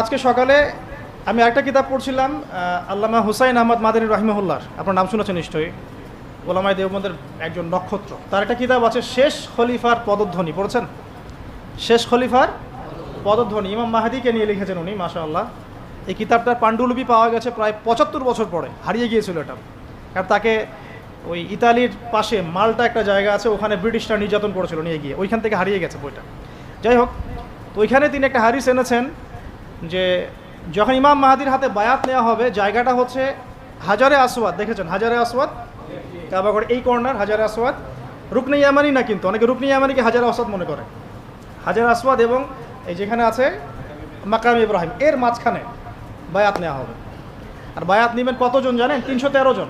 আজকে সকালে আমি একটা কিতাব পড়ছিলাম আল্লামা হুসাইন আহমদ মাদানী রহিমহুল্লার আপনার নাম শুনেছেন নিশ্চয়ই। ওলামাই দেববন্ধের একজন নক্ষত্র। তার একটা কিতাব আছে, শেষ খলিফার পদধ্বনি। পড়েছেন? শেষ খলিফার পদধ্বনি। ইমাম মাহাদিকে নিয়ে লিখেছেন উনি মাশা আল্লাহ এই কিতাবটার পাণ্ডুলিপি পাওয়া গেছে প্রায় পঁচাত্তর বছর পরে। হারিয়ে গিয়েছিল এটা। কারণ তাকে ওই ইতালির পাশে মালটা একটা জায়গা আছে, ওখানে ব্রিটিশরা নির্যাতন করেছিল নিয়ে গিয়ে। ওইখান থেকে হারিয়ে গেছে বইটা। যাই হোক, তো ওইখানে তিনি একটা হারিস এনেছেন যে যখন ইমাম মাহাদির হাতে বায়াত নেওয়া হবে, জায়গাটা হচ্ছে হাজারে আসওয়াদ। দেখেছেন? হাজারে আসওয়াদ। কাবাগড় এই কর্নার হাজারে আসওয়াদ। রুকনি ইয়ামানি না কিন্তু, অনেকে রুকনি ইয়ামানিকে হাজারে আসওয়াদ মনে করে। হাজার আসওয়াদ এবং এই যেখানে আছে মাকাম ইব্রাহিম, এর মাঝখানে বায়াত নেওয়া হবে। আর বায়াত নেবেন কতজন জানেন? তিনশো তেরো জন।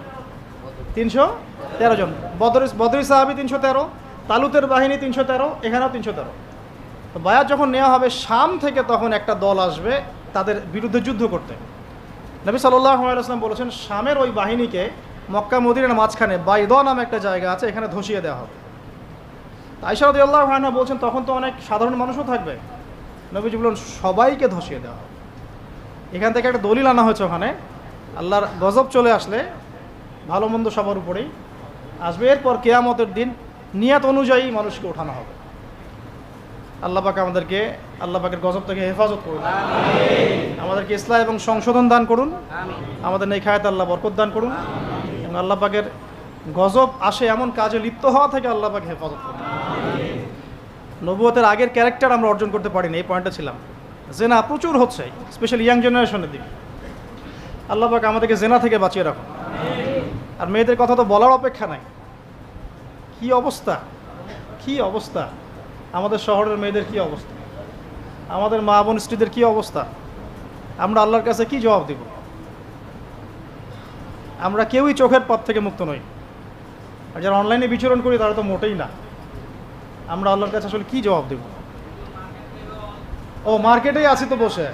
তিনশো তেরো জন। বদরি বদরি সাহাবি তিনশো তেরো, তালুতের বাহিনী তিনশো তেরো, এখানেও তিনশো তেরো। তো বায়াত যখন নেওয়া হবে, শাম থেকে তখন একটা দল আসবে তাদের বিরুদ্ধে যুদ্ধ করতে। নবী সাল্লাম বলেছেন, শামের ওই বাহিনীকে মক্কা মদিনার মাঝখানে বাইদ নামে একটা জায়গা আছে, এখানে ধসিয়ে দেওয়া হবে। তাই আইসারদ আল্লাহ হায়না বলছেন, তখন তো অনেক সাধারণ মানুষও থাকবে। নবীজি বললেন, সবাইকে ধসিয়ে দেওয়া হবে। এখান থেকে একটা দলিল আনা হয়েছে ওখানে। আল্লাহর গজব চলে আসলে, ভালো মন্দ সবার উপরেই আসবে। এরপর কেয়ামতের দিন নিয়াত অনুযায়ী মানুষকে ওঠানো হবে। আল্লাহ পাক আমাদেরকে, আল্লাহ পাকের গজব থেকে হেফাজত করুন। আমাদেরকে ইসলাম এবং সংশোধন দান করুন। আমাদের নেই খায়াত আল্লাহ বরকত দান করুন। এবং আল্লাহ পাকের গজব আসে এমন কাজে লিপ্ত হওয়া থেকে আল্লাহ পাক হেফাজত করুন। নবুয়তের আগের ক্যারেক্টার আমরা অর্জন করতে পারিনি, এই পয়েন্টে ছিলাম। জেনা প্রচুর হচ্ছে স্পেশালি ইয়াং জেনারেশনের দিকে। আল্লাহ পাক আমাদেরকে জেনা থেকে বাঁচিয়ে রাখুন। আর মেয়েদের কথা তো বলার অপেক্ষা নাই। কি অবস্থা? কি অবস্থা? আমাদের শহরের মেয়েদের কি অবস্থা? আমাদের মা বোন স্ত্রীদের কী অবস্থা? আমরা আল্লাহর কাছে কি জবাব দেব? আমরা কেউই চোখের পথ থেকে মুক্ত নই। আর যারা অনলাইনে বিচরণ করি, তারা তো মোটেই না। আমরা আল্লাহর কাছে আসলে কি জবাব দেব? ও, মার্কেটেই আছি তো বসে।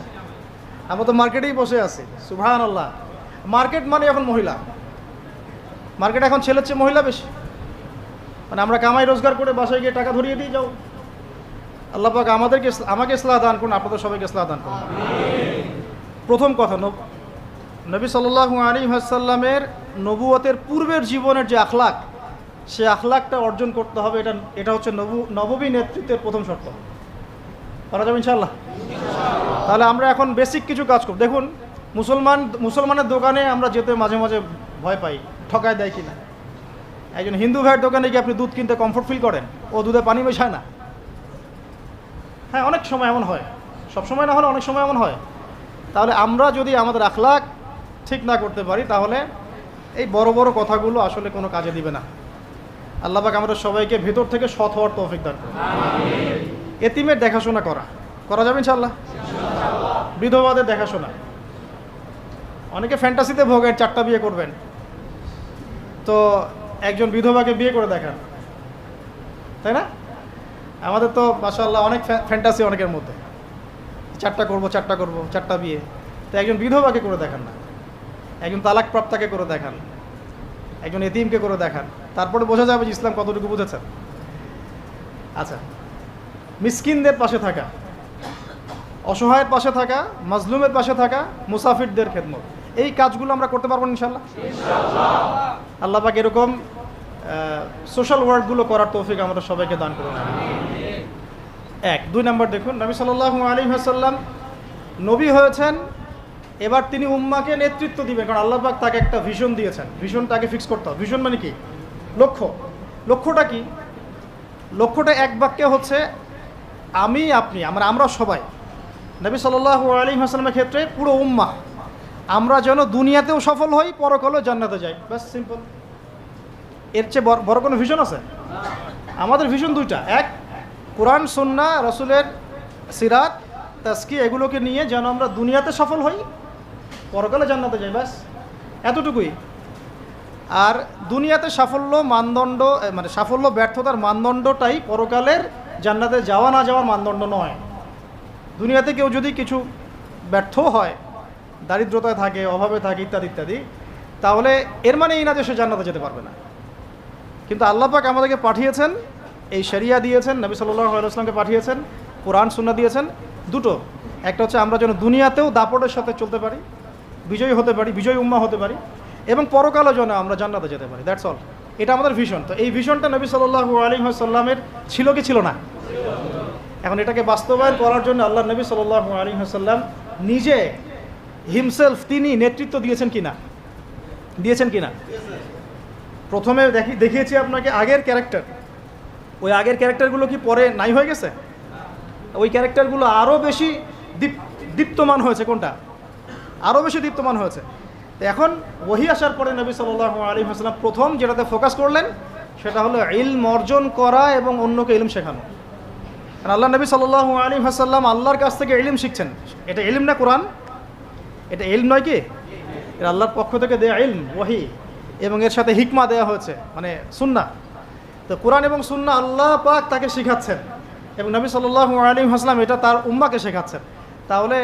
আমরা তো মার্কেটেই বসে আছি। সুভান আল্লাহ মার্কেট মানে এখন মহিলা। মার্কেট এখন ছেলের চেয়ে মহিলা বেশি। মানে আমরা কামাই রোজগার করে বাসায় গিয়ে টাকা ধরিয়ে দিয়ে যাও। আল্লাহ পাক আমাদেরকে আমাকে ইসলাহ দান করুন, আপনাদের সবাইকে ইসলাহ দান করুন। প্রথম কথা, নব- সাল্লাহ আলী হাসাল্লামের নবুয়তের পূর্বের জীবনের যে আখলাক, সে আখলাকটা অর্জন করতে হবে, এটা এটা হচ্ছে নবু নববী নেতৃত্বের প্রথম শর্ত। করা যাবে ইনশাল্লাহ তাহলে আমরা এখন বেসিক কিছু কাজ করব। দেখুন, মুসলমান মুসলমানের দোকানে আমরা যেতে মাঝে মাঝে ভয় পাই, ঠকায় দেয় কিনা। একজন হিন্দু ভাইয়ের দোকানে গিয়ে আপনি দুধ কিনতে কমফোর্ট ফিল করেন, ও দুধে পানি মেশায় না। হ্যাঁ অনেক সময় এমন হয়। সব সময় না হলে অনেক সময় এমন হয়। তাহলে আমরা যদি আমাদের আখলাক ঠিক না করতে পারি, তাহলে এই বড় বড় কথাগুলো আসলে কোনো কাজে দিবে না। আল্লাহ পাক আমাদের সবাইকে ভেতর থেকে সৎ হওয়ার তৌফিক দান এতিমের দেখাশোনা করা। করা যাবে ইনশাল্লাহ বিধবাদের দেখাশোনা। অনেকে ফ্যান্টাসিতে ভোগেন চারটা বিয়ে করবেন। তো একজন বিধবাকে বিয়ে করে দেখান। তাই না? আমাদের তো মাসাল্লাহ অনেক ফ্যান্টাসি অনেকের মধ্যে। চারটা করব চারটা করব, চারটা বিয়ে। তো একজন বিধবাকে করে দেখান না। একজন তালাক প্রাপ্তাকে করে দেখান। একজন এতিমকে করে দেখান। তারপরে বোঝা যাবে যে ইসলাম কতটুকু বুঝেছেন। আচ্ছা মিসকিনদের পাশে থাকা, অসহায়ের পাশে থাকা, মাজলুমের পাশে থাকা, মুসাফিরদের খেদমত। এই কাজগুলো আমরা করতে পারব ইনশাল্লাহ আল্লাহ পাক এরকম সোশ্যাল ওয়ার্কগুলো করার তৌফিক আমরা সবাইকে দান করুন এক। দুই নম্বর দেখুন, নবী সাল্লাহ আলী হাসাল্লাম নবী হয়েছেন, এবার তিনি উম্মাকে নেতৃত্ব দিবেন, কারণ আল্লাহ পাক তাকে একটা ভিশন দিয়েছেন। ভিশন তাকে ফিক্স করতে হবে। ভিশন মানে কি? লক্ষ্য। লক্ষ্যটা কি? লক্ষ্যটা এক বাক্যে হচ্ছে, আমি, আপনি, আমরা আমরা সবাই। নবী সাল্লাহ আলী হাসলামের ক্ষেত্রে পুরো উম্মা আমরা যেন দুনিয়াতেও সফল হই, পরকালেও জান্নাতে যাই। ব্যাস সিম্পল এর চেয়ে বড়- কোনো ভিশন আছে? আমাদের ভিশন দুইটা। এক, কোরআন সন্না রসুলের সিরাত তাস্কি এগুলোকে নিয়ে যেন আমরা দুনিয়াতে সফল হই, পরকালে জান্নাতে যাই, ব্যাস। এতটুকুই। আর দুনিয়াতে সাফল্য, মানদণ্ড মানে সাফল্য, ব্যর্থতার মানদণ্ডটাই পরকালের জান্নাতে যাওয়া না যাওয়ার মানদণ্ড নয়। দুনিয়াতে কেউ যদি কিছু ব্যর্থ হয়, দারিদ্রতায় থাকে, অভাবে থাকে ইত্যাদি ইত্যাদি, তাহলে এর মানে এই না যে সে জান্নাতে যেতে পারবে না। কিন্তু আল্লাহ পাক আমাদেরকে পাঠিয়েছেন, এই শরিয়া দিয়েছেন, নবী সাল্লাহ পাঠিয়েছেন, কোরআন সুন্না দিয়েছেন, দুটো। একটা হচ্ছে আমরা যেন দুনিয়াতেও দাপটের সাথে চলতে পারি, বিজয়ী হতে পারি, বিজয়ী উম্মা হতে পারি, এবং পরকালও যেন আমরা জান্নাতে যেতে পারি দ্যাটস অল এটা আমাদের ভিশন তো এই ভিশনটা নবী সাল্লাহু সাল্লামের ছিল কি ছিল না? এখন এটাকে বাস্তবায়ন করার জন্য আল্লাহ নবী সাল্লাহু আলী সাল্লাম নিজে হিমসেলফ তিনি নেতৃত্ব দিয়েছেন কি না দিয়েছেন কিনা? প্রথমে দেখি, দেখিয়েছি আপনাকে আগের ক্যারেক্টার। ওই আগের ক্যারেক্টারগুলো কি পরে নাই হয়ে গেছে? ওই ক্যারেক্টারগুলো আরও বেশি দীপ দীপ্তমান হয়েছে, কোনটা? আরও বেশি দীপ্তমান হয়েছে। তো এখন ওহি আসার পরে নবী সাল্লাহ আলী হাসলাম প্রথম যেটাতে ফোকাস করলেন, সেটা হলো ইলম অর্জন করা এবং অন্যকে ইলম শেখানো। আল্লাহ নবী সাল্লাহ আলী হাসাল্লাম আল্লাহর কাছ থেকে ইলিম শিখছেন। এটা ইলিম না কোরআন? এটা ইলম নয় কি? এটা আল্লাহর পক্ষ থেকে দেয়া ইলম, ওহি। এবং এর সাথে হিকমা দেওয়া হয়েছে মানে সুন্না তো কোরআন এবং সুন্না আল্লাহ পাক তাকে শেখাচ্ছেন এবং নবী সাল্লাহ আলী হাসলাম এটা তার উম্মাকে শেখাচ্ছেন। তাহলে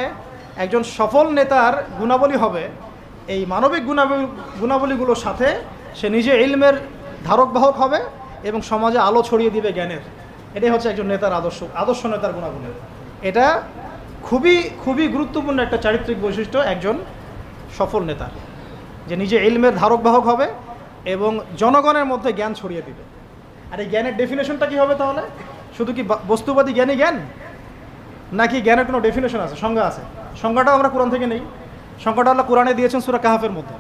একজন সফল নেতার গুণাবলী হবে এই মানবিক গুণাবলী, গুণাবলীগুলোর সাথে সে নিজে ইলমের ধারক বাহক হবে এবং সমাজে আলো ছড়িয়ে দিবে জ্ঞানের। এটাই হচ্ছে একজন নেতার আদর্শ আদর্শ নেতার গুণাবলী। এটা খুবই খুবই গুরুত্বপূর্ণ একটা চারিত্রিক বৈশিষ্ট্য একজন সফল নেতার যে নিজে ইলমের ধারক বাহক হবে এবং জনগণের মধ্যে জ্ঞান ছড়িয়ে দিবে। আর এই জ্ঞানের ডেফিনেশনটা কি হবে তাহলে? শুধু কি বস্তুবাদী জ্ঞানই জ্ঞান? নাকি জ্ঞানের কোনো ডেফিনেশন আছে? সংজ্ঞা আছে। সংজ্ঞাটাও আমরা কোরআন থেকে নেই। সংজ্ঞাটা আল্লাহ কোরআনে দিয়েছেন সুরা কাহাফের মধ্যে।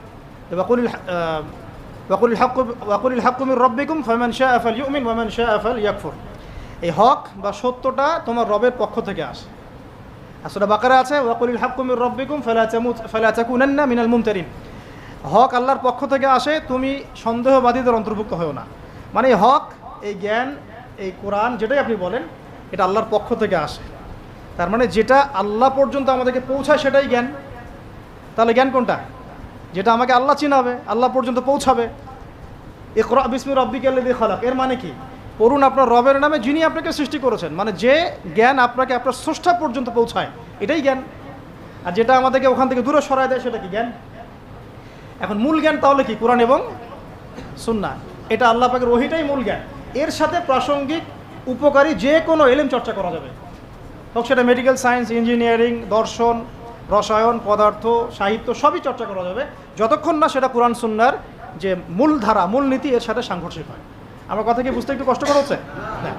তো ওয়াকুলিল হা- আহ, ওয়াকুলিল হাক্কু ওয়াকুলিল হাক্কুমির রব্বিকুম ফামান শাহ আফাল ইউমিন ওয়ামান শাহ আফাল ইয়াকফুর এই হক বা সত্যটা তোমার রবের পক্ষ থেকে আসে। আর সুরা বাকারা আছে ওয়াকুলিল হাক্কুমির রব্বিকুম ফালা তামুত ফালা তাকুনান্না মিনাল মুমতারিন। হক আল্লাহর পক্ষ থেকে আসে, তুমি সন্দেহবাদীদের অন্তর্ভুক্ত হও না। মানে হক, এই জ্ঞান, এই কোরআন যেটাই আপনি বলেন, এটা আল্লাহর পক্ষ থেকে আসে। তার মানে যেটা আল্লাহ পর্যন্ত আমাদেরকে পৌঁছায় সেটাই জ্ঞান। তাহলে জ্ঞান কোনটা? যেটা আমাকে আল্লাহ চিনাবে, আল্লাহ পর্যন্ত পৌঁছাবে। এ ইকরা বিসমি রব্বিক আল্লাযী খালাক। এর মানে কি? পড়ুন আপনার রবের নামে যিনি আপনাকে সৃষ্টি করেছেন। মানে যে জ্ঞান আপনাকে, আপনার স্রষ্টা পর্যন্ত পৌঁছায়, এটাই জ্ঞান। আর যেটা আমাদেরকে ওখান থেকে দূরে সরায় দেয়, সেটা কি জ্ঞান? এখন মূল জ্ঞান তাহলে কি? কোরআন এবং সুন্না। এটা আল্লাহ পাকের ওহিটাই মূল জ্ঞান। এর সাথে প্রাসঙ্গিক, উপকারী যে কোনো এলেম চর্চা করা যাবে। হোক সেটা মেডিকেল সায়েন্স ইঞ্জিনিয়ারিং দর্শন, রসায়ন, পদার্থ, সাহিত্য, সবই চর্চা করা যাবে। যতক্ষণ না সেটা কোরআন সুন্নার যে মূল ধারা, মূল নীতি, এর সাথে সাংঘর্ষিক হয়। আমার কথা কি বুঝতে একটু কষ্টকর হচ্ছে? না।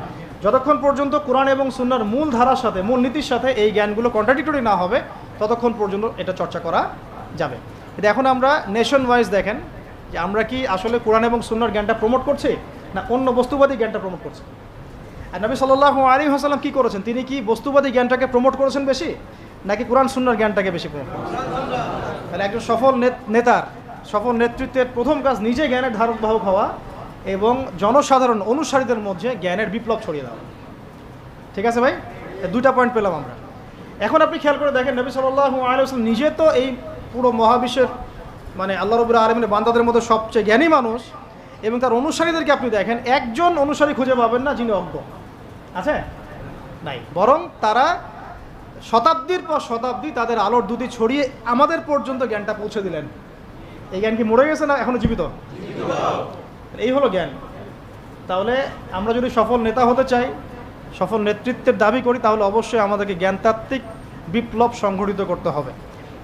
যতক্ষণ পর্যন্ত কোরআন এবং সুন্নার মূল ধারার সাথে, মূল নীতির সাথে এই জ্ঞানগুলো কন্ট্রাডিক্টরি না হবে, ততক্ষণ পর্যন্ত এটা চর্চা করা যাবে। কিন্তু এখন আমরা নেশন ওয়াইজ দেখেন যে আমরা কি আসলে কোরআন এবং সুন্নার জ্ঞানটা প্রমোট করছি, না অন্য বস্তুবাদী জ্ঞানটা প্রমোট করছি? আর নবী সাল্লাহ আলী হাসাল্লাম কী করেছেন? তিনি কি বস্তুবাদী জ্ঞানটাকে প্রমোট করেছেন বেশি, নাকি কোরআন সুন্নার জ্ঞানটাকে বেশি প্রমোট করেছেন? তাহলে একজন সফল নেত- নেতার, সফল নেতৃত্বের প্রথম কাজ নিজে জ্ঞানের ধারক বাহক হওয়া এবং জনসাধারণ অনুসারীদের মধ্যে জ্ঞানের বিপ্লব ছড়িয়ে দেওয়া। ঠিক আছে ভাই? দুইটা পয়েন্ট পেলাম আমরা। এখন আপনি খেয়াল করে দেখেন, নবী সাল্লাহ আলহাম নিজে তো এই পুরো মহাবিশ্বের মানে আল্লাহ রবুল্লা আলমিনের বান্দাদের মতো সবচেয়ে জ্ঞানী মানুষ এবং তার অনুসারীদেরকে আপনি দেখেন, একজন অনুসারী খুঁজে পাবেন না যিনি অজ্ঞ। আছে? নাই। বরং তারা শতাব্দীর পর শতাব্দী তাদের আলোর দুটি ছড়িয়ে আমাদের পর্যন্ত জ্ঞানটা পৌঁছে দিলেন। এই জ্ঞান কি মরে গেছে না এখনও জীবিত? এই হলো জ্ঞান। তাহলে আমরা যদি সফল নেতা হতে চাই, সফল নেতৃত্বের দাবি করি, তাহলে অবশ্যই আমাদেরকে জ্ঞানতাত্ত্বিক বিপ্লব সংঘটিত করতে হবে।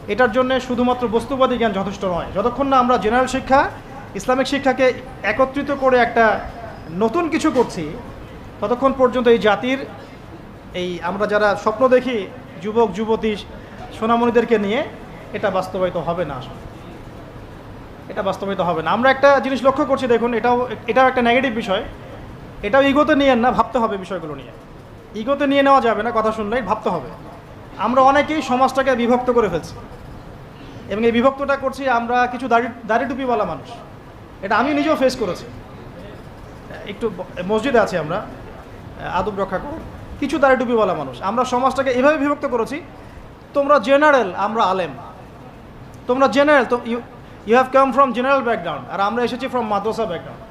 এটার জন্য শুধুমাত্র বস্তুবাদী জ্ঞান যথেষ্ট নয়। যতক্ষণ না আমরা জেনারেল শিক্ষা, ইসলামিক শিক্ষাকে একত্রিত করে একটা নতুন কিছু করছি, ততক্ষণ পর্যন্ত এই জাতির, এই আমরা যারা স্বপ্ন দেখি যুবক, যুবতী, সোনামণিদেরকে নিয়ে, এটা বাস্তবায়িত হবে না আসলে। এটা বাস্তবায়িত হবে না। আমরা একটা জিনিস লক্ষ্য করছি, দেখুন, এটাও এটাও একটা নেগেটিভ বিষয়। এটাও ইগোতে নিয়ে না, ভাবতে হবে বিষয়গুলো নিয়ে। ইগোতে নিয়ে নেওয়া যাবে না, কথা শুনলেই ভাবতে হবে। আমরা অনেকেই সমাজটাকে বিভক্ত করে ফেলছি। এবং এই বিভক্তটা করছি আমরা কিছু দাড়ি দাড়ি টুপিওয়ালা মানুষ। এটা আমি নিজেও ফেস করেছি। একটু মসজিদে আছি আমরা, আদব রক্ষা করে কিছু দাড়ি টুপিওয়ালা মানুষ। আমরা সমাজটাকে এভাবে বিভক্ত করেছি, তোমরা জেনারেল আমরা আলেম। তোমরা জেনারেল তো you you have come from general background আর আমরা এসেছি ফ্রম মাদ্রাসা ব্যাকগ্রাউন্ড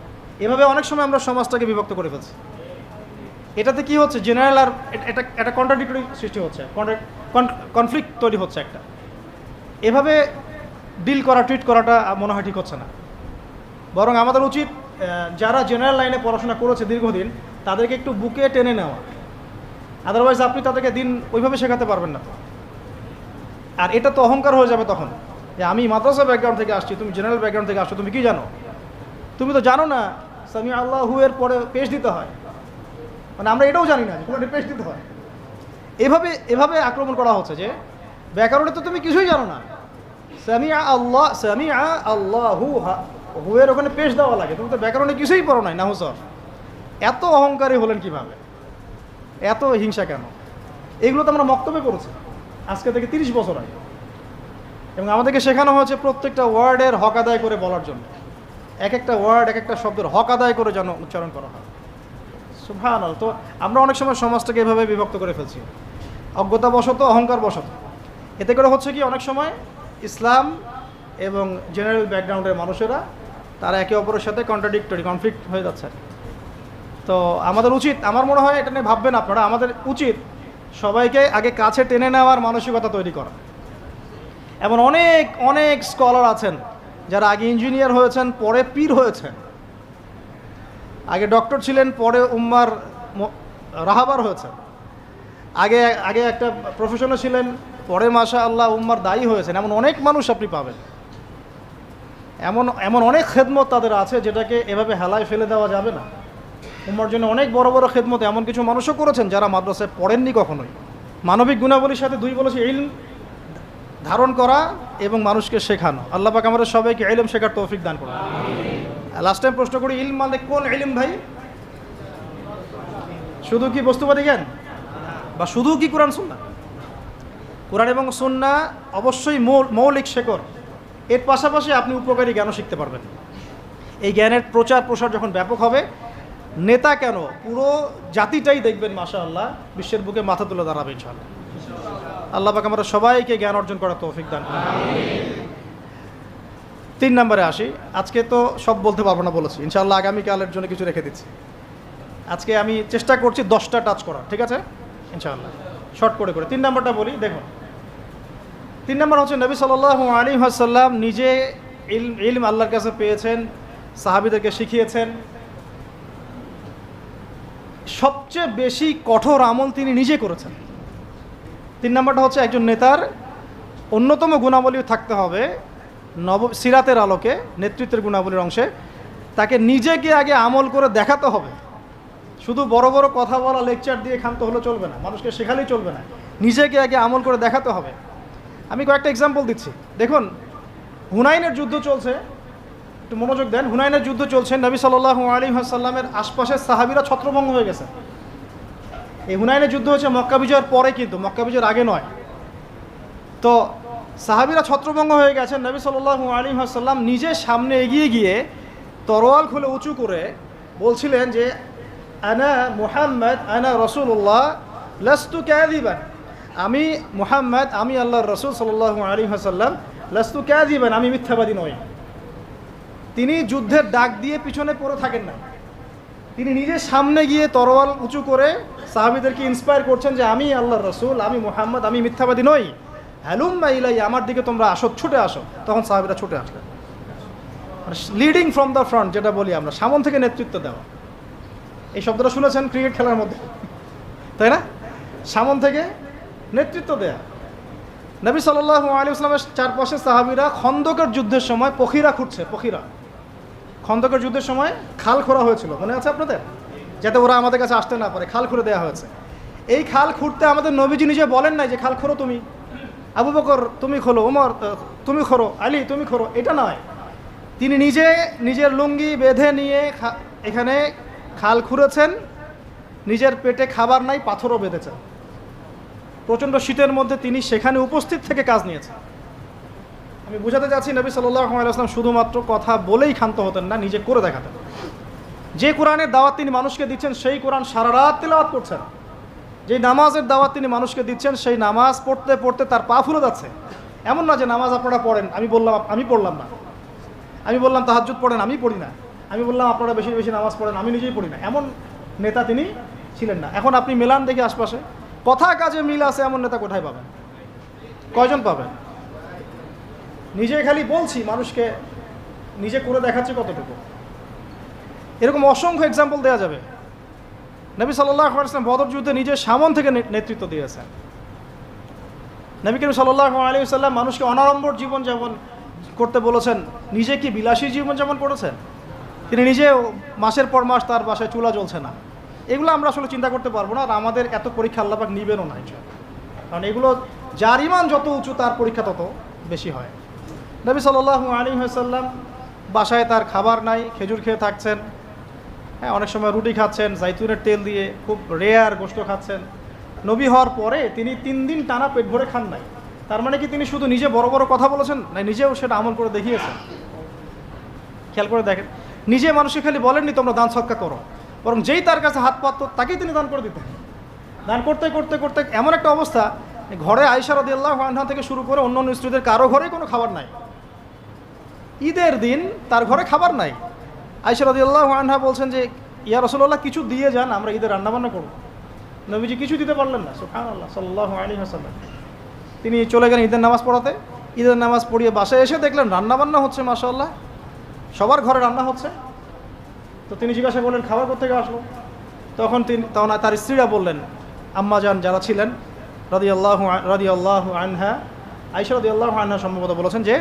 এভাবে অনেক সময় আমরা সমাজটাকে বিভক্ত করে ফেলছি। এটাতে কি হচ্ছে? জেনারেল আর, এটা একটা কন্ট্রাডিক্টরি সৃষ্টি হচ্ছে। কনফ্লিক্ট তৈরি হচ্ছে একটা। এভাবে ডিল করা ট্রিট করাটা মনে হয় ঠিক হচ্ছে না। বরং আমাদের উচিত যারা জেনারেল লাইনে পড়াশোনা করেছে দীর্ঘদিন, তাদেরকে একটু বুকে টেনে নেওয়া। আদারওয়াইজ আপনি তাদেরকে দিন ওইভাবে শেখাতে পারবেন না। আর এটা তো অহংকার হয়ে যাবে তখন। যে আমি মাদ্রাসা ব্যাকগ্রাউন্ড থেকে আসছি, তুমি জেনারেল ব্যাকগ্রাউন্ড থেকে আসছো, তুমি কি জানো? তুমি তো জানো না সামি আল্লাহু এর পরে পেশ দিতে হয়। মানে আমরা এটাও জানি না যে পেশ দিতে হয়। এভাবে এভাবে আক্রমণ করা হচ্ছে যে ব্যাকরণে তো তুমি কিছুই জানো না। সামিয়া আল্লাহ সামিয়া আল্লাহু হা- হুয়ের ওখানে পেশ দেওয়া লাগে। তুমি তো ব্যাকরণে কিছুই পড়ো নাই নাহু স্যার এত অহংকারী হলেন কীভাবে? এত হিংসা কেন? এগুলো তো আমরা বক্তব্য করেছি আজকে থেকে তিরিশ বছর আগে। এবং আমাদেরকে শেখানো হয়েছে প্রত্যেকটা ওয়ার্ডের হক আদায় করে বলার জন্য। এক একটা ওয়ার্ড, এক একটা শব্দের হক আদায় করে যেন উচ্চারণ করা হয়। সুভান তো আমরা অনেক সময় সমাজটাকে এভাবে বিভক্ত করে ফেলছি। অজ্ঞতা অজ্ঞতাবশত অহংকার বশত এতে করে হচ্ছে কি অনেক সময় ইসলাম এবং জেনারেল ব্যাকগ্রাউন্ডের মানুষেরা তারা একে অপরের সাথে কন্ট্রাডিক্টরি কনফ্লিক্ট হয়ে যাচ্ছে। তো আমাদের উচিত, আমার মনে হয় এটা নিয়ে ভাববেন আপনারা, আমাদের উচিত সবাইকে আগে কাছে টেনে নেওয়ার মানসিকতা তৈরি করা। এমন অনেক অনেক স্কলার আছেন যারা আগে ইঞ্জিনিয়ার হয়েছেন, পরে পীর হয়েছেন। আগে ডক্টর ছিলেন, পরে উম্মার রাহাবার হয়েছেন। আগে আগে একটা প্রফেশনে ছিলেন পরে মাসা আল্লাহ উম্মার দায়ী হয়েছেন, এমন অনেক মানুষ আপনি পাবেন। এমন এমন অনেক খেদমত তাদের আছে যেটাকে এভাবে হেলায় ফেলে দেওয়া যাবে না। উম্মার জন্য অনেক বড় বড় খেদমত, এমন কিছু মানুষও করেছেন যারা মাদ্রাসায় পড়েননি কখনোই। মানবিক গুণাবলীর সাথে দুই বলেছে, ইলম ধারণ করা এবং মানুষকে শেখানো। আল্লাহ পাক আমাদের সবাইকে ইলম শেখার তৌফিক দান করা লাস্ট টাইম প্রশ্ন করি, ইলম মানে কোন ইলম ভাই? শুধু কি বস্তুবাদী জ্ঞান? বা শুধু কি কোরআন সুন্না কোরআন এবং সুন্না অবশ্যই মৌলিক শেকড়। এর পাশাপাশি আপনি উপকারী জ্ঞানও শিখতে পারবেন। এই জ্ঞানের প্রচার প্রসার যখন ব্যাপক হবে, নেতা কেন? পুরো জাতিটাই দেখবেন মাশা আল্লাহ বিশ্বের বুকে মাথা তুলে দাঁড়াবে, ইনশাআল্লাহ। আল্লাহ পাক আমরা সবাইকে জ্ঞান অর্জন করার তৌফিক দান। তিন নম্বরে আসি। আজকে তো সব বলতে পারব না বলেছি। ইনশাআল্লাহ আগামীকালের জন্য কিছু রেখে দিচ্ছি। আজকে আমি চেষ্টা করছি দশটা টাচ করার, ঠিক আছে? ইনশাআল্লাহ। শর্ট করে করে। তিন নম্বরটা বলি, দেখুন। তিন নম্বর হচ্ছে নবী সাল্লাহ আলী হাসাল্লাম নিজে ইলম ইলম আল্লাহর কাছে পেয়েছেন, সাহাবিদেরকে শিখিয়েছেন। সবচেয়ে বেশি কঠোর আমল তিনি নিজে করেছেন। তিন নম্বরটা হচ্ছে একজন নেতার অন্যতম গুণাবলী থাকতে হবে, নব সিরাতের আলোকে, নেতৃত্বের গুণাবলীর অংশে। তাকে নিজেকে আগে আমল করে দেখাতে হবে। শুধু বড় বড় কথা বলা লেকচার দিয়ে ক্ষান্ত হলে চলবে না, মানুষকে শেখালেই চলবে না। নিজেকে আগে আমল করে দেখাতে হবে। আমি কয়েকটা এক্সাম্পল দিচ্ছি। দেখুন, হুনাইনের যুদ্ধ চলছে। একটু মনোযোগ দেন। হুনাইনের যুদ্ধ চলছে, নবী সাল্লাহ আলী সাল্লামের আশপাশের সাহাবিরা ছত্রভঙ্গ হয়ে গেছে। এই হুনাইনের যুদ্ধ হচ্ছে মক্কা বিজয়ের পরে কিন্তু, মক্কা বিজয়ের আগে নয়। তো সাহাবিরা ছত্রভঙ্গ হয়ে গেছেন নবী সাল্লাহ আলী সাল্লাম নিজের সামনে এগিয়ে গিয়ে তরোয়াল খুলে উঁচু করে বলছিলেন যে, আনা মুহাম্মদ, আনা রসুল্লাহ লস্তু ক্যাদিবান আমি মুহাম্মদ, আমি আল্লাহর রসুল সাল্লাহ আলী হাসাল্লাম লস্তু ক্যাদিবান আমি মিথ্যাবাদী নই। তিনি যুদ্ধের ডাক দিয়ে পিছনে পড়ে থাকেন না। তিনি নিজের সামনে গিয়ে তরোয়াল উঁচু করে সাহাবিদেরকে ইন্সপায়ার করছেন যে আমি আল্লাহর রসুল, আমি মুহাম্মদ, আমি মিথ্যাবাদী নই। হ্যালুম বা ইলাই আমার দিকে তোমরা আসো, ছুটে আসো। তখন সাহাবিরা ছুটে আসলেন। লিডিং ফ্রম দ্য ফ্রন্ট যেটা বলি আমরা, সামন থেকে নেতৃত্ব দেওয়া। এই শব্দটা শুনেছেন ক্রিকেট খেলার মধ্যে। তাই না? সামন থেকে নেতৃত্ব দেয়া। নবী সাল্লাহ আলী ইসলামের চারপাশে সাহাবিরা খন্দকের যুদ্ধের সময় পখিরা খুঁটছে পখিরা। খন্দকের যুদ্ধের সময় খাল খোঁড়া হয়েছিল। মনে আছে আপনাদের? যাতে ওরা আমাদের কাছে আসতে না পারে, খাল খুঁড়ে দেওয়া হয়েছে। এই খাল খুঁড়তে আমাদের নবীজি নিজে বলেন নাই যে, খাল খোঁড়ো তুমি। আবু বকর, তুমি খোলো ওমর তুমি খোরো আলী, তুমি খোরো এটা নয়। তিনি নিজে নিজের লুঙ্গি বেঁধে নিয়ে এখানে খাল খুঁড়েছেন। নিজের পেটে খাবার নাই, পাথরও বেঁধেছেন। প্রচণ্ড শীতের মধ্যে তিনি সেখানে উপস্থিত থেকে কাজ নিয়েছেন। আমি বুঝাতে চাচ্ছি নবী সাল্লাহ শুধুমাত্র কথা বলেই ক্ষান্ত হতেন না, নিজে করে দেখাতেন। যে কোরআনের দাওয়াত তিনি মানুষকে দিচ্ছেন, সেই কোরআন সারা রাত তেলাওয়াত করছেন। যে নামাজের দাওয়াত তিনি মানুষকে দিচ্ছেন, সেই নামাজ পড়তে পড়তে তার পা ফুলে যাচ্ছে। এমন না যে নামাজ আপনারা পড়েন, আমি বললাম, আমি পড়লাম না। আমি বললাম, তাহাজ্জুদ পড়েন, আমি পড়ি না। আমি বললাম, আপনারা বেশি বেশি নামাজ পড়েন, আমি নিজেই পড়ি না। এমন নেতা তিনি ছিলেন না। এখন আপনি মেলান দেখি আশপাশে কথা কাজে মিল আছে, এমন নেতা কোথায় পাবেন? কয়জন পাবেন? নিজে খালি বলছি, মানুষকে নিজে করে দেখাচ্ছি কতটুকু। এরকম অসংখ্য এক্সাম্পল দেওয়া যাবে। নবী সাল্লাহ আসলাম বদর যুদ্ধে নিজের সামন থেকে নেতৃত্ব দিয়েছেন। নবী করিম সাল্লাহ আলী সাল্লাম মানুষকে অনাড়ম্বর জীবন যেমন করতে বলেছেন। নিজে কি বিলাসী জীবন যেমন করেছেন? তিনি নিজে মাসের পর মাস তার বাসায় চুলা জ্বলছে না। এগুলো আমরা আসলে চিন্তা করতে পারব না আর আমাদের এত পরীক্ষা আল্লাপাক নিবেনও না। কারণ এগুলো যার ইমান যত উঁচু, তার পরীক্ষা তত বেশি হয়। নবী সাল্লাহ আলী সাল্লাম বাসায় তার খাবার নাই, খেজুর খেয়ে থাকছেন। হ্যাঁ অনেক সময় রুটি খাচ্ছেন, জাইতুনের তেল দিয়ে খুব রেয়ার গোস্ত খাচ্ছেন। নবী হওয়ার পরে তিনি তিন দিন টানা পেট ভরে খান নাই। তার মানে কি তিনি শুধু নিজে বড় বড় কথা বলেছেন না, নিজেও সেটা আমল করে দেখিয়েছেন? খেয়াল করে দেখেন। নিজে মানুষকে খালি বলেননি, তোমরা দান সৎকা করো। বরং যেই তার কাছে হাত পাত তাকেই তিনি দান করে দিতেন। দান করতে করতে করতে এমন একটা অবস্থা ঘরে আয়সা আল্লাহ আনহা থেকে শুরু করে অন্য অন্য স্ত্রীদের কারও ঘরে কোনো খাবার নাই। ঈদের দিন তার ঘরে খাবার নাই। আয়সা আল্লাহ আনহা বলছেন যে, ইয়া রসল্লাহ কিছু দিয়ে যান, আমরা ঈদের রান্নাবান্না করব। নবীজি কিছু দিতে পারলেন না সুখান আল্লাহ সাল্লাহ আলী হাসাল্লাম তিনি চলে গেলেন ঈদের নামাজ পড়াতে। ঈদের নামাজ পড়িয়ে বাসায় এসে দেখলেন রান্নাবান্না হচ্ছে মাসাল্লাহ সবার ঘরে রান্না হচ্ছে। তো তিনি জিজ্ঞাসা করলেন, খাবার কোথেকে আসলো? তখন তিনি, তখন তার স্ত্রীরা বললেন আম্মাজান যারা ছিলেন রদি আল্লাহ রদি আল্লাহ আনহা আইসা রদি আল্লাহ আনহা সম্ভবত বলেছেন যে,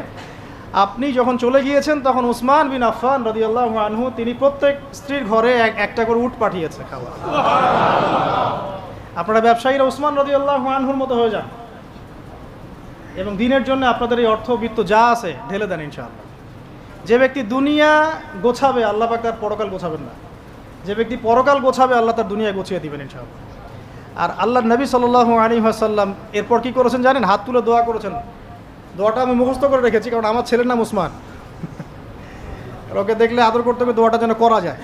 আপনি যখন চলে গিয়েছেন, তখন উসমান বিন আফফান রদি আল্লাহ আনহু, তিনি প্রত্যেক স্ত্রীর ঘরে এক, একটা করে উট পাঠিয়েছে। খাবার আপনারা ব্যবসায়ীরা উসমান রদি আল্লাহ আনহুর মতো হয়ে যান। এবং দিনের জন্য আপনাদের এই অর্থবিত্ত যা আছে, ঢেলে দেন ইনশাআল্লাহ। যে ব্যক্তি দুনিয়া গোছাবে, আল্লাহ পাক তার পরকাল গোছাবেন না। যে ব্যক্তি পরকাল গোছাবে, আল্লাহ তার দুনিয়া গোছিয়ে দিবেন ইনশাআল্লাহ। আর আল্লাহ নবী সাল্লাহ আলী আসাল্লাম এরপর কি করেছেন জানেন? হাত তুলে দোয়া করেছেন। দোয়াটা আমি মুখস্থ করে রেখেছি, কারণ আমার ছেলের নাম উসমান। ওকে দেখলে আদর করতে হবে, দোয়াটা যেন করা যায়।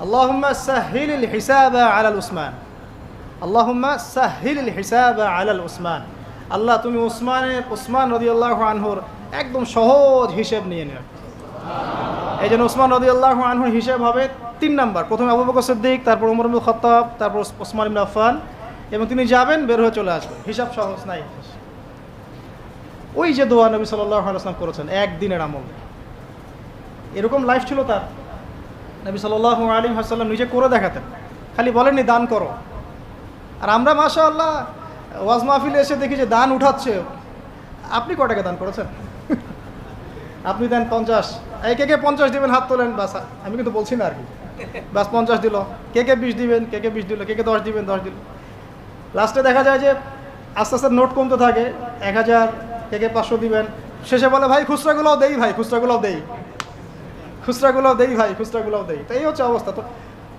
আল্লাহুম্মা সাহিল হিসাব আলাল উসমান। আল্লাহুম্মা সাহিল হিসাব আলাল উসমান। আল্লাহ তুমি উসমানের, উসমান রদি আল্লাহ আনহুর একদম সহজ হিসেব নিয়ে নেন এই জন্য উসমান রদি আল্লাহ আনহুর হিসেব হবে তিন নাম্বার। প্রথমে আবু বকর সিদ্দিক, তারপর উমর ইবনুল খত্তাব, তারপর ওসমান ইবনে আফফান এবং তিনি যাবেন, বের হয়ে চলে আসবেন। হিসাব সহজ নাই। ওই যে দোয়া নবী সাল্লাহ আলাইসলাম করেছেন একদিনের আমল। এরকম লাইফ ছিল তার। নবী সাল্লাহ আলী হাসাল্লাম নিজে করে দেখাতেন। খালি বলেননি, দান করো। আর আমরা মাশা আল্লাহ ওয়াজ মাহফিলে এসে দেখি যে দান উঠাচ্ছে। আপনি ক টাকা দান করেছেন? আপনি দেন পঞ্চাশ। এই কে কে পঞ্চাশ দিবেন হাত তোলেন, বাস, আমি কিন্তু বলছি না আর কি। বাস, পঞ্চাশ দিল। কে কে বিশ দিবেন, কে কে বিশ দিল, কে কে দশ দিবেন, দশ দিল। লাস্টে দেখা যায় যে আস্তে আস্তে নোট কমতে থাকে, এক হাজার, কে কে পাঁচশো দিবেন। শেষে বলে, ভাই, খুচরাগুলোও দেই, ভাই, খুচরাগুলোও দেই। খুচরাগুলোও দেই, ভাই, খুচরাগুলোও দেই। তো এই হচ্ছে অবস্থা। তো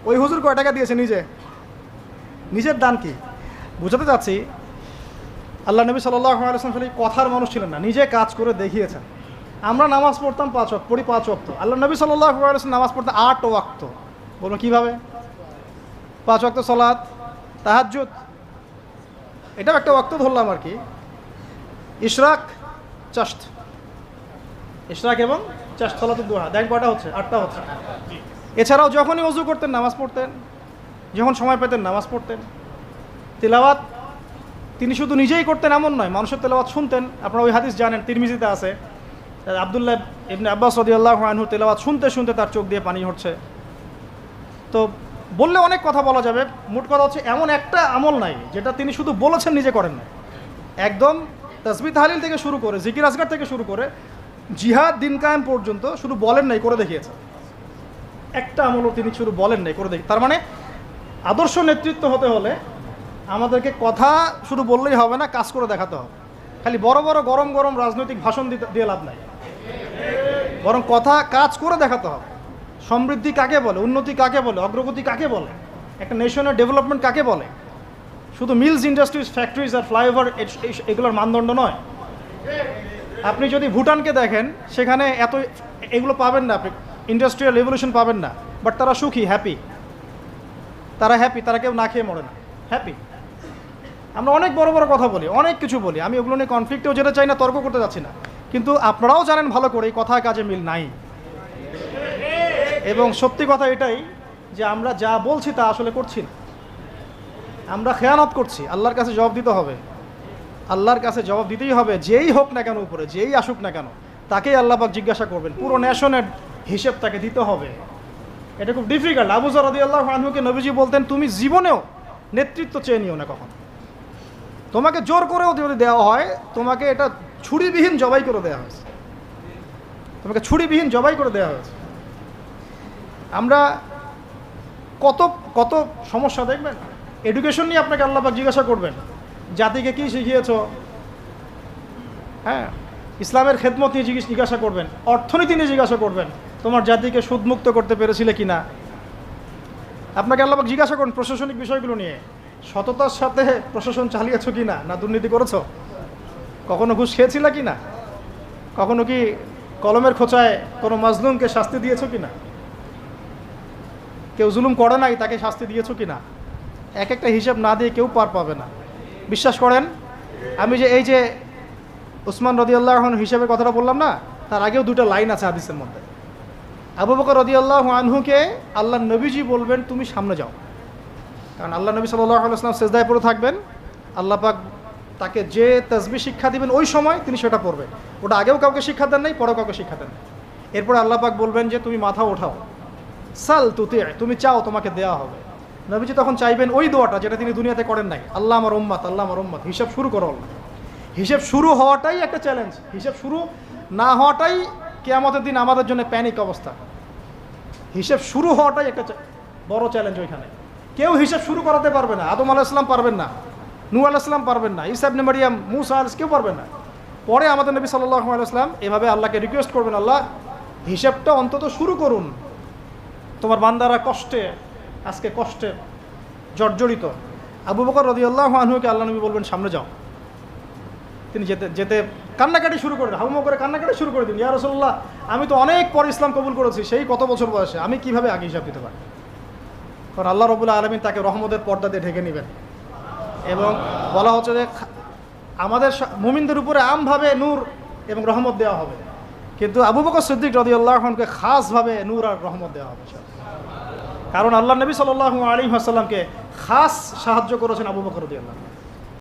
ওই হুজুর কয় টাকা দিয়েছে নিজে? নিজের দান কি? বুঝাতে চাচ্ছি, আল্লাহ নবী খালি কথার মানুষ ছিলেন না, নিজে কাজ করে দেখিয়েছেন। আমরা নামাজ পড়তাম পাঁচ ওয়াক্ত, পড়ি পাঁচ ওয়াক্ত। আল্লাহ নবী সাল্লাহ নামাজ পড়তে আট ওয়াক্ত। বলুন কীভাবে? পাঁচ ওয়াক্ত সলাৎ, তাহাজ্জুদ। এটাও একটা ওয়াক্ত ধরলাম আর কি। ইশরাক, চাষ্ট। ইশরাক এবং চাষ্ট সলাতুল দোহা। দেখ কটা হচ্ছে? আটটা হচ্ছে। এছাড়াও যখনই অজু করতেন, নামাজ পড়তেন। যখন সময় পেতেন, নামাজ পড়তেন। তিলাওয়াত তিনি শুধু নিজেই করতেন, এমন নয়, মানুষের তেলাওয়াত শুনতেন। আপনারা ওই হাদিস জানেন, তিরমিজিতে আছে। আবদুল্লাহ ইবনে আব্বাস রদিয়াল্লাহ আনহু তেলাওয়াত শুনতে শুনতে তার চোখ দিয়ে পানি হচ্ছে। তো বললে অনেক কথা বলা যাবে, মোট কথা হচ্ছে এমন একটা আমল নাই, যেটা তিনি শুধু বলেছেন, নিজে করেন না একদম তসবি তাহলিল থেকে শুরু করে, জিকির আসগার থেকে শুরু করে, জিহাদ দিন কায়েম পর্যন্ত শুধু বলেন নাই, করে দেখিয়েছেন। একটা আমলও তিনি শুধু বলেন নাই, করে দেখি তার মানে আদর্শ নেতৃত্ব হতে হলে আমাদেরকে কথা শুধু বললেই হবে না, কাজ করে দেখাতে হবে। খালি বড় বড় গরম গরম রাজনৈতিক ভাষণ দিতে দিয়ে লাভ নাই। বরং কথা কাজ করে দেখাতে হবে। সমৃদ্ধি কাকে বলে, উন্নতি কাকে বলে, অগ্রগতি কাকে বলে, একটা নেশনের ডেভেলপমেন্ট কাকে বলে? শুধু মিলস ইন্ডাস্ট্রিজ ফ্যাক্টরিজ আর ফ্লাইওভার এগুলোর মানদণ্ড নয়। আপনি যদি ভুটানকে দেখেন, সেখানে এত এগুলো পাবেন না আপনি ইন্ডাস্ট্রিয়াল রেভলিউশন পাবেন না। বাট তারা সুখী হ্যাপি তারা হ্যাপি তারা কেউ না খেয়ে মরে না। হ্যাপি আমরা অনেক বড় বড় কথা বলি, অনেক কিছু বলি। আমি ওগুলো নিয়ে কনফ্লিক্টেও যেতে চাই না, তর্ক করতে যাচ্ছি না। কিন্তু আপনারাও জানেন ভালো করে এই কথা কাজে মিল নাই। এবং সত্যি কথা এটাই যে আমরা যা বলছি তা আসলে করছি না। আমরা খেয়ানত করছি, আল্লাহর কাছে জবাব দিতে হবে। আল্লাহর কাছে জবাব দিতেই হবে, যেই হোক না কেন উপরে, যেই আসুক না কেন, তাকেই আল্লাহবাক জিজ্ঞাসা করবেন। পুরো ন্যাশনের হিসেব তাকে দিতে হবে। এটা খুব ডিফিকাল্ট আবুজার রদি আল্লাহ আনহুকে নবীজি বলতেন, তুমি জীবনেও নেতৃত্ব চেয়ে নিও না কখন। তোমাকে জোর করেও যদি দেওয়া হয়, তোমাকে এটা ছুরিবিহীন জবাই করে দেওয়া হয়েছে। তোমাকে ছুরিবিহীন জবাই করে দেওয়া হয়েছে। আমরা কত কত সমস্যা দেখবেন? এডুকেশন নিয়ে আপনাকে আল্লাপাক জিজ্ঞাসা করবেন, জাতিকে কি শিখিয়েছ? হ্যাঁ ইসলামের খেদমত নিয়ে জিজ্ঞেস জিজ্ঞাসা করবেন, অর্থনীতি নিয়ে জিজ্ঞাসা করবেন, তোমার জাতিকে সুদমুক্ত করতে পেরেছিলে কি না আপনাকে আল্লাপাক জিজ্ঞাসা করুন প্রশাসনিক বিষয়গুলো নিয়ে। সততার সাথে প্রশাসন চালিয়েছ কি না না দুর্নীতি করেছ? কখনো ঘুষ খেয়েছিলে কি না? কখনো কি কলমের খোঁচায় কোনো মাজলুমকে শাস্তি দিয়েছ কি না? কেউ জুলুম করে নাই, তাকে শাস্তি দিয়েছ কি না? এক একটা হিসাব না দিয়ে কেউ পার পাবে না। বিশ্বাস করেন, আমি যে এই যে উসমান রদিয়াল্লাহ হিসাবের কথাটা বললাম না, তার আগেও দুটো লাইন আছে হাদিসের মধ্যে। আবু বকর রদিয়াল্লাহ আনহুকে আল্লাহ নবীজি বলবেন, তুমি সামনে যাও। কারণ আল্লাহ নবী সাল্লাহ আলাইসলাম সেজদায় পড়ে থাকবেন, আল্লাহ পাক তাকে যে তসবি শিক্ষা দিবেন ওই সময় তিনি সেটা পড়বেন। ওটা আগেও কাউকে শিক্ষা দেন নাই, পরেও কাউকে শিক্ষা দেন। এরপরে আল্লাহ পাক বলবেন যে, তুমি মাথা ওঠাও। সাল তুতে, তুমি চাও তোমাকে দেওয়া হবে। নবীজি তখন চাইবেন ওই দোয়াটা যেটা তিনি দুনিয়াতে করেন নাই। আল্লাহ আমার উম্মাত, আল্লাহ আমার উম্মাত। হিসাব শুরু করো। হিসেব শুরু হওয়াটাই একটা চ্যালেঞ্জ হিসেব শুরু না হওয়াটাই কেয়ামতের দিন আমাদের জন্য প্যানিক অবস্থা। হিসেব শুরু হওয়াটাই একটা বড় চ্যালেঞ্জ ওইখানে। কেউ হিসেব শুরু করাতে পারবে না। আদম আলাহিসাম পারবেন না। নু আলাহিসাম পারবেন না ইসাবনে মারিয়াম, মুসা আলস কেউ পারবেন না। পরে আমাদের নবী সাল্লাহ আলাইসলাম এভাবে আল্লাহকে রিকোয়েস্ট করবেন, আল্লাহ হিসেবটা অন্তত শুরু করুন। তোমার বান্দারা কষ্টে, আজকে কষ্টে জর্জরিত। আবু বকর রদিয়াল্লাহ আনহুকে আল্লাহ নবী বলবেন, সামনে যাও। তিনি যেতে যেতে কান্নাকাটি শুরু করে হাউমো করে কান্নাকাটি শুরু করে দিন ইয়া রসল্লাহ আমি তো অনেক পর ইসলাম কবুল করেছি, সেই কত বছর বয়সে? আমি কীভাবে আগে হিসাব দিতে পারি? কারণ আল্লাহ রবুল্লা আলমিন তাকে রহমতের পর্দা দিয়ে ঢেকে নেবেন। এবং বলা হচ্ছে যে আমাদের মুমিনদের উপরে আমভাবে নূর এবং রহমত দেওয়া হবে। কিন্তু আবু বকর সিদ্দিক রদিউল্লাহকে খাসভাবে নূর আর রহমত দেওয়া হবে কারণ আল্লাহ নবী সাল্লাহ আলী আসাল্লামকে খাস সাহায্য করেছেন আবু বকর রদিউল্লাহ